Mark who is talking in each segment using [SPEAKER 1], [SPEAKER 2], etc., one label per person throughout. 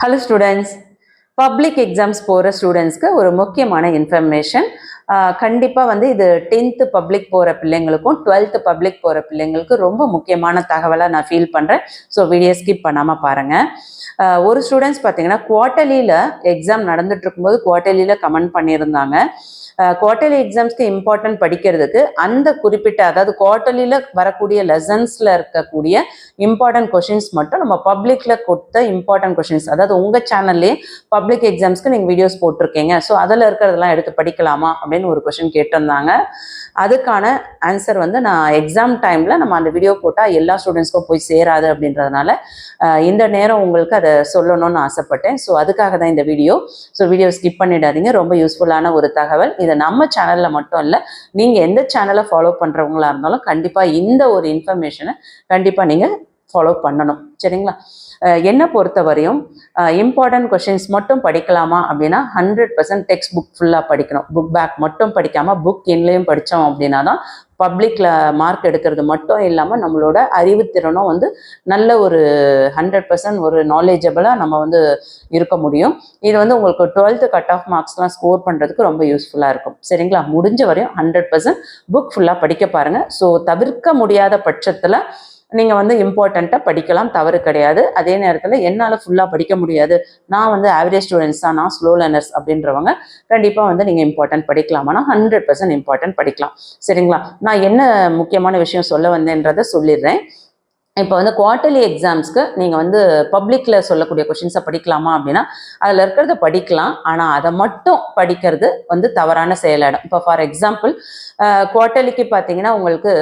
[SPEAKER 1] Hello students public exams போகிற ஸ்டூடெண்ட்ஸ்க்கு ஒரு முக்கியமான இன்ஃபர்மேஷன் கண்டிப்பாக வந்து இது டென்த்து பப்ளிக் போகிற பிள்ளைங்களுக்கும் டுவெல்த்து பப்ளிக் போகிற பிள்ளைங்களுக்கும் ரொம்ப முக்கியமான தகவலாக நான் ஃபீல் பண்ணுறேன் ஸோ வீடியோ ஸ்கிப் பண்ணாமல் பாருங்கள் ஒரு ஸ்டூடெண்ட்ஸ் பார்த்தீங்கன்னா குவார்ட்டர்லியில் எக்ஸாம் நடந்துட்டு இருக்கும்போது குவார்ட்டர்லியில் கமெண்ட் பண்ணியிருந்தாங்க. குவார்ட்டர்லி எக்ஸாம்ஸ்க்கு இம்பார்ட்டன்ட் படிக்கிறதுக்கு அந்த குறிப்பிட்ட அதாவது குவார்ட்டர்லியில் வரக்கூடிய லெசன்ஸில் இருக்கக்கூடிய இம்பார்ட்டன்ட் கொஷின்ஸ் மட்டும் நம்ம பப்ளிக்கில் கொடுத்த இம்பார்ட்டன்ட் கொஷின்ஸ் அதாவது உங்கள் சேனல்லே பப்ளிக் எக்ஸாம்ஸ்க்கு நீங்கள் வீடியோஸ் போட்டிருக்கீங்க. ஸோ அதில் இருக்கிறதெல்லாம் எடுத்து படிக்கலாமா அப்படின்னு ஒரு கொஷின் கேட்டிருந்தாங்க. அதுக்கான ஆன்சர் வந்து நான் எக்ஸாம் டைமில் நம்ம அந்த வீடியோ போட்டால் எல்லா ஸ்டூடெண்ட்ஸ்க்கும் போய் சேராது அப்படின்றதுனால இந்த நேரம் உங்களுக்கு அதை சொல்லணும்னு ஆசைப்பட்டேன். ஸோ அதுக்காக தான் இந்த வீடியோ ஸோ வீடியோ ஸ்கிப் பண்ணிடாதீங்க. ரொம்ப யூஸ்ஃபுல்லான ஒரு தகவல். இதை நம்ம சேனலில் மட்டும் இல்லை நீங்கள் எந்த சேனலை ஃபாலோ பண்ணுறவங்களா இருந்தாலும் கண்டிப்பாக இந்த ஒரு இன்ஃபர்மேஷனை கண்டிப்பாக நீங்கள் ஃபாலோ பண்ணணும். சரிங்களா? என்னை பொறுத்த வரையும் இம்பார்ட்டன்ட் கொஷின்ஸ் மட்டும் படிக்கலாமா அப்படின்னா ஹண்ட்ரட் பர்சன்ட் டெக்ஸ்ட் புக் ஃபுல்லாக படிக்கணும். புக் பேக் மட்டும் படிக்காமல் புக் இன்லேயும் படித்தோம் அப்படின்னா தான் பப்ளிக்கில் மார்க் எடுக்கிறது மட்டும் இல்லாமல் நம்மளோட அறிவுத்திறனும் வந்து நல்ல ஒரு ஹண்ட்ரட் பர்சன்ட் ஒரு நாலேஜபிளாக நம்ம வந்து இருக்க முடியும். இது வந்து உங்களுக்கு டுவெல்த்து கட் ஆஃப் மார்க்ஸ்லாம் ஸ்கோர் பண்ணுறதுக்கு ரொம்ப யூஸ்ஃபுல்லாக இருக்கும். சரிங்களா? முடிஞ்ச வரையும் ஹண்ட்ரட் பர்சன்ட் புக் ஃபுல்லாக படிக்க பாருங்கள் ஸோ தவிர்க்க முடியாத பட்சத்தில் நீங்கள் வந்து இம்பார்ட்டண்ட்டாக படிக்கலாம் தவறு கிடையாது. அதே நேரத்தில் என்னால் ஃபுல்லாக படிக்க முடியாது. நான் வந்து ஆவரேஜ் ஸ்டூடெண்ட்ஸ் தான். நான் ஸ்லோ லேர்னர்ஸ் அப்படின்றவங்க கண்டிப்பாக வந்து நீங்கள் இம்பார்ட்டன்ட் படிக்கலாமானா ஹண்ட்ரட் பர்சன்ட் இம்பார்ட்டன்ட் படிக்கலாம். சரிங்களா? நான் என்ன முக்கியமான விஷயம் சொல்ல வந்தேன்றதை சொல்லிடுறேன். இப்போ வந்து குவார்ட்டர்லி எக்ஸாம்ஸ்க்கு நீங்கள் வந்து பப்ளிக்கில் சொல்லக்கூடிய கொஷின்ஸை படிக்கலாமா அப்படின்னா அதில் இருக்கிறத படிக்கலாம். ஆனால் அதை மட்டும் படிக்கிறது வந்து தவறான செயலாடும் இப்போ ஃபார் எக்ஸாம்பிள் குவார்ட்டர்லிக்கு பார்த்தீங்கன்னா உங்களுக்கு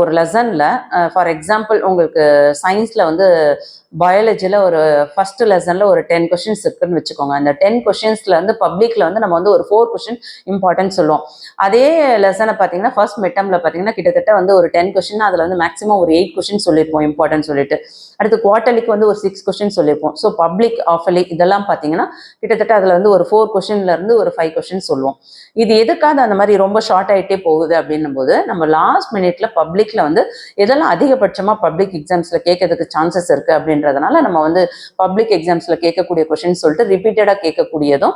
[SPEAKER 1] ஒரு லெசனில் ஃபார் எக்ஸாம்பிள் உங்களுக்கு சயின்ஸில் வந்து பயாலஜியில் ஒரு ஃபர்ஸ்ட் லெசனில் ஒரு டென் கொஷின்ஸ் இருக்குன்னு வச்சுக்கோங்க. அந்த டென் கொஷின்ஸில் வந்து பப்ளிக்கில் வந்து நம்ம வந்து ஒரு ஃபோர் கொஷின் இம்பார்ட்டன்ட் சொல்லுவோம். அதே லெசனை பார்த்தீங்கன்னா ஃபர்ஸ்ட் மிட்டமில் பார்த்தீங்கன்னா கிட்டத்தட்ட வந்து ஒரு டென் கொஷின் அதில் வந்து மேக்ஸிமம் ஒரு எயிட் கொஷின் சொல்லியிருப்போம் இம்பார்ட்டன்ட் சொல்லிட்டு. அடுத்து குவார்ட்டர்லிக்கு வந்து ஒரு சிக்ஸ் கொஷின் சொல்லியிருப்போம். ஸோ பப்ளிக் ஆஃபலி இதெல்லாம் பார்த்தீங்கன்னா கிட்டத்தட்ட அதில் வந்து ஒரு ஃபோர் கொஷின்லேருந்து ஒரு ஃபைவ் கொஷின் சொல்லுவோம். இது எதுக்காக அந்த மாதிரி ரொம்ப ஷார்ட் ஆகிட்டே போகுது அப்படின்னும் போது நம்ம லாஸ்ட் மினிட்ல பப்ளிக்ல வந்து எதெல்லாம் அதிகபட்சமாக பப்ளிக் எக்ஸாம்ஸில் கேட்கறதுக்கு சான்சஸ் இருக்கு அப்படின்றதுனால நம்ம வந்து பப்ளிக் எக்ஸாம்ஸில் கேட்கக்கூடிய கொஷின் சொல்லிட்டு ரிப்பீட்டடாக கேட்கக்கூடியதும்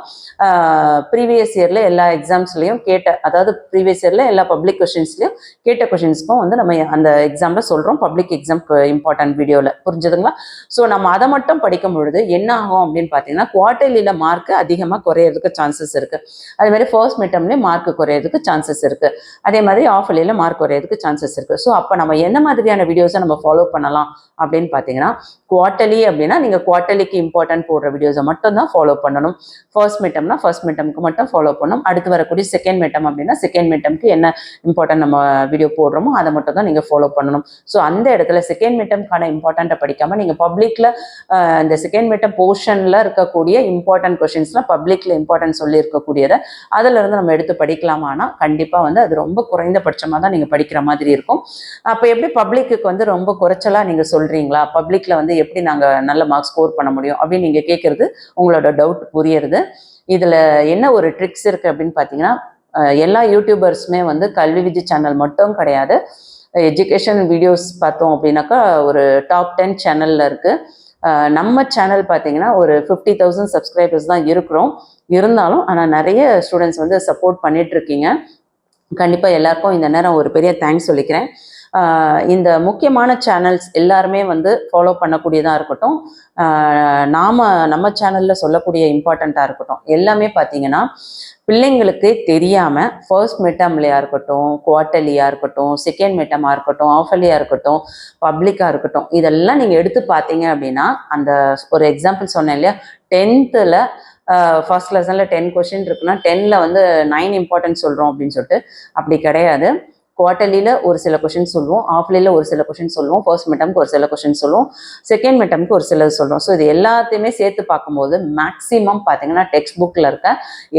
[SPEAKER 1] ப்ரீவியஸ் இயரில் எல்லா எக்ஸாம்ஸ்லையும் கேட்ட அதாவது ப்ரீவியஸ் இயரில் எல்லா பப்ளிக் கொஷின்ஸ்லையும் கேட்ட கொஷின்ஸ்க்கும் வந்து நம்ம அந்த எக்ஸாமில் சொல்கிறோம் பப்ளிக் எக்ஸாம் இம்பார்ட்டன்ட் வீடியோவில் புரிஞ்சுதுங்களா? ஸோ நம்ம அதை மட்டும் படிக்கும் பொழுது என்ன ஆகும் அப்படின்னு பார்த்தீங்கன்னா குவார்டர்லியில் மார்க் அதிகமாக குறையிறதுக்கு சான்சஸ் இருக்குது அதே மாதிரி ஃபர்ஸ்ட் மிட்டம்லேயே மார்க் குறையிறதுக்கு சான்சஸ் இருக்குது அதே மாதிரி ஆஃப் மார்க் குறையிறதுக்கு சான்சஸ் இருக்குது ஸோ அப்போ நம்ம என்ன மாதிரியான வீடியோஸை நம்ம ஃபாலோ பண்ணலாம் அப்படின்னு பார்த்தீங்கன்னா குவார்ட்டர்லி அப்படின்னா நீங்கள் குவார்ட்டர்லிக்கு இம்பார்ட்டன்ட் போடுற வீடியோஸை மட்டும் தான் ஃபாலோ பண்ணணும். ஃபர்ஸ்ட் மிட்டம்னா ஃபர்ஸ்ட் மிட்டம்க்கு மட்டும் ஃபாலோ பண்ணணும். அடுத்து வரக்கூடிய செகண்ட் மிட்டம் அப்படின்னா செகண்ட் மிட்டம்க்கு என்ன இம்பார்ட்டன்ட் நம்ம வீடியோ போடுறோமோ அதை மட்டும் தான் நீங்கள் ஃபாலோ பண்ணணும். ஸோ அந்த இடத்துல செகண்ட் மிட்டம்க்கான இம்பார்ட்டண்ட்டை படிக்காமல் நீங்கள் பப்ளிக்கில் இந்த செகண்ட் மிட்டம் போர்ஷனில் இருக்கக்கூடிய இம்பார்ட்டன்ட் கொஷின்ஸ்லாம் பப்ளிக்கில் இம்பார்ட்டன்ட் சொல்லி இருக்கக்கூடியதை அதில் நம்ம எடுத்து படிக்கலாமானா கண்டிப்பாக வந்து அது ரொம்ப குறைந்தபட்சமாக தான் நீங்கள் படிக்கிற மாதிரி இருக்கும். அப்போ எப்படி பப்ளிக்கு வந்து ரொம்ப குறைச்சலாக நீங்கள் சொல்கிறீங்களா பப்ளிக்கில் வந்து எப்படி நாங்கள் நல்ல மார்க் ஸ்கோர் பண்ண முடியும்? அப்படின்னு நீங்கள் கேட்குறது உங்களோட டவுட் புரியுறது. இதில் என்ன ஒரு ட்ரிக்ஸ் இருக்குது அப்படின்னு பார்த்தீங்கன்னா எல்லா யூடியூபர்ஸுமே வந்து கல்வி விஜய் சேனல் மட்டும் கிடையாது. எஜுகேஷன் வீடியோஸ் பார்த்தோம் அப்படின்னாக்கா ஒரு டாப் டென் சேனலில் இருக்குது நம்ம சேனல் பார்த்தீங்கன்னா ஒரு ஃபிஃப்டி தௌசண்ட் சப்ஸ்கிரைபர்ஸ் தான் இருக்கிறோம். இருந்தாலும் ஆனால் நிறைய ஸ்டூடெண்ட்ஸ் வந்து சப்போர்ட் பண்ணிட்டு இருக்கீங்க. கண்டிப்பாக எல்லாருக்கும் இந்த நேரம் ஒரு பெரிய தேங்க்ஸ் சொல்லிக்கிறேன். இந்த முக்கியமான சேனல்ஸ் எல்லாருமே வந்து ஃபாலோ பண்ணக்கூடியதாக இருக்கட்டும் நாம் நாம நம்ம சேனலில் சொல்லக்கூடிய இம்பார்ட்டண்ட்டாக இருக்கட்டும் எல்லாமே பார்த்தீங்கன்னா பிள்ளைங்களுக்கு தெரியாமல் ஃபர்ஸ்ட் மிட்டம்லையாக இருக்கட்டும் குவார்ட்டர்லியாக இருக்கட்டும் செகண்ட் மிட்டமாக இருக்கட்டும் ஆஃபர்லியாக இருக்கட்டும் பப்ளிக்காக இருக்கட்டும் இதெல்லாம் நீங்கள் எடுத்து பார்த்தீங்க அப்படின்னா அந்த ஒரு எக்ஸாம்பிள் சொன்னேன் இல்லையா டென்த்தில் ஃபர்ஸ்ட் லெசனில் டென் கொஷின் இருக்குன்னா டென்னில் வந்து நைன் இம்பார்ட்டன்ட் சொல்கிறோம் அப்படின்னு சொல்லிட்டு அப்படி கிடையாது. குவார்ட்டர்லியில் ஒரு சில கொஷின் சொல்லுவோம் ஆஃப்லைனில் ஒரு சில கொஷின் சொல்லுவோம் ஃபர்ஸ்ட் மிட்டம்க்கு ஒரு சில கொஷின் சொல்லுவோம் செகண்ட் மிட்டம்க்கு ஒரு சிலது சொல்கிறோம் ஸோ இது எல்லாத்தையுமே சேர்த்து பார்க்கும்போது மேக்ஸிமம் பார்த்தீங்கன்னா டெக்ஸ்ட் புக்கில் இருக்க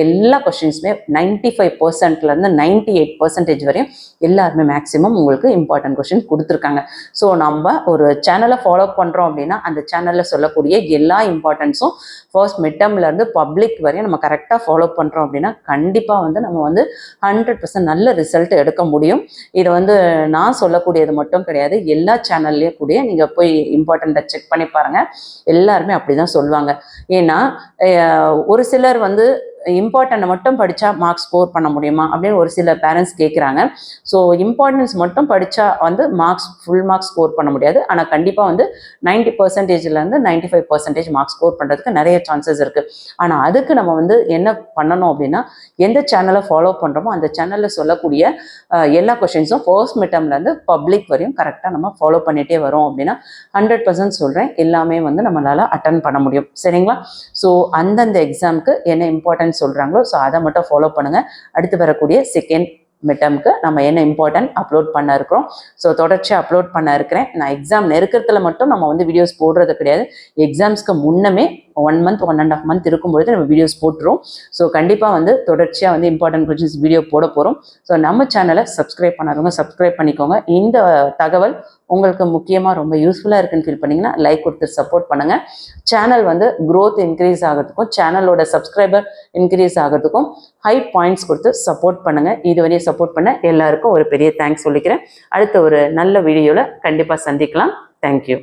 [SPEAKER 1] எல்லா கொஷின்ஸுமே நைன்டி ஃபைவ் பர்சன்ட்லேருந்து நைன்டி எயிட் பர்சன்டேஜ் வரையும் எல்லாருமே மேக்ஸிமம் உங்களுக்கு இம்பார்ட்டன்ட் கொஷின் கொடுத்துருக்காங்க. ஸோ நம்ம ஒரு சேனலை ஃபாலோ பண்ணுறோம் அப்படின்னா அந்த சேனலில் சொல்லக்கூடிய எல்லா இம்பார்ட்டன்ஸும் ஃபர்ஸ்ட் மிட்டம்லேருந்து பப்ளிக் வரையும் நம்ம கரெக்டாக ஃபாலோ பண்ணுறோம் அப்படின்னா கண்டிப்பாக வந்து நம்ம வந்து ஹண்ட்ரட் பர்சன்ட் நல்ல ரிசல்ட் எடுக்க முடியும். இது வந்து நான் சொல்லக்கூடியது மட்டும் கிடையாது. எல்லா சேனல்லையும் கூட நீங்கள் போய் இம்பார்ட்டண்ட்டை செக் பண்ணி பாருங்கள் எல்லாருமே அப்படி தான் சொல்லுவாங்க. ஏன்னா அஹ், ஒரு சிலர் வந்து இம்பார்ட்டண்ட்டை மட்டும் படித்தா மார்க்ஸ் ஸ்கோர் பண்ண முடியுமா? அப்படின்னு ஒரு சில பேரண்ட்ஸ் கேட்குறாங்க ஸோ இம்பார்ட்டன்ஸ் மட்டும் படித்தா வந்து மார்க்ஸ் ஃபுல் மார்க்ஸ் ஸ்கோர் பண்ண முடியாது. ஆனால் கண்டிப்பாக வந்து ninety பர்சன்டேஜ்லேருந்து ninety five percentage marks score பண்ணுறதுக்கு நிறைய சான்சஸ் இருக்குது ஆனால் அதுக்கு நம்ம வந்து என்ன பண்ணணும் அப்படின்னா எந்த சேனலை ஃபாலோ பண்ணுறோமோ அந்த சேனலில் சொல்லக்கூடிய எல்லா கொஷின்ஸும் ஃபர்ஸ்ட் மிட்டம்லேருந்து பப்ளிக் வரையும் கரெக்டாக நம்ம ஃபாலோ பண்ணிகிட்டே வரோம் அப்படின்னா ஹண்ட்ரட் பர்சன்ட் சொல்கிறேன் எல்லாமே வந்து நம்மளால் அட்டன் பண்ண முடியும். சரிங்களா? ஸோ அந்தந்த எக்ஸாமுக்கு என்ன இம்பார்ட்டன்ஸ் சொல்கிறாங்களோ ஸோ அதை மட்டும் ஃபாலோ பண்ணுங்கள் அடுத்து வரக்கூடிய செகண்ட் மிட்டம்க்கு நம்ம என்ன இம்பார்ட்டன்ட் அப்லோட் பண்ண இருக்கிறோம் ஸோ தொடர்ச்சியாக அப்லோட் பண்ண இருக்கிறேன் நான் எக்ஸாம் நெருக்கிறதுல மட்டும் நம்ம வந்து வீடியோஸ் போடுறது கிடையாது. எக்ஸாம்ஸ்க்கு முன்னமே one month one and half month இருக்கும்பொழுது நம்ம வீடியோஸ் போட்டுரும் ஸோ கண்டிப்பாக வந்து தொடர்ச்சியாக வந்து இம்பார்ட்டன்ட் கொஷின்ஸ் வீடியோ போட போகிறோம் ஸோ நம்ம சேனலை சப்ஸ்கிரைப் பண்ணாதவங்க சப்ஸ்கிரைப் பண்ணிக்கோங்க. இந்த தகவல் உங்களுக்கு முக்கியமாக ரொம்ப யூஸ்ஃபுல்லாக இருக்குன்னு ஃபீல் பண்ணிங்கன்னா லைக் கொடுத்து சப்போர்ட் பண்ணுங்கள் சேனல் வந்து க்ரோத் இன்க்ரீஸ் ஆகிறதுக்கும் சேனலோட சப்ஸ்கிரைபர் இன்க்ரீஸ் ஆகிறதுக்கும் ஹை பாயிண்ட்ஸ் கொடுத்து சப்போர்ட் பண்ணுங்கள் இதுவரையும் சப்போர்ட் பண்ண எல்லாருக்கும் ஒரு பெரிய தேங்க்ஸ் சொல்லிக்கிறேன். அடுத்த ஒரு நல்ல வீடியோவில் கண்டிப்பாக சந்திக்கலாம். தேங்க்யூ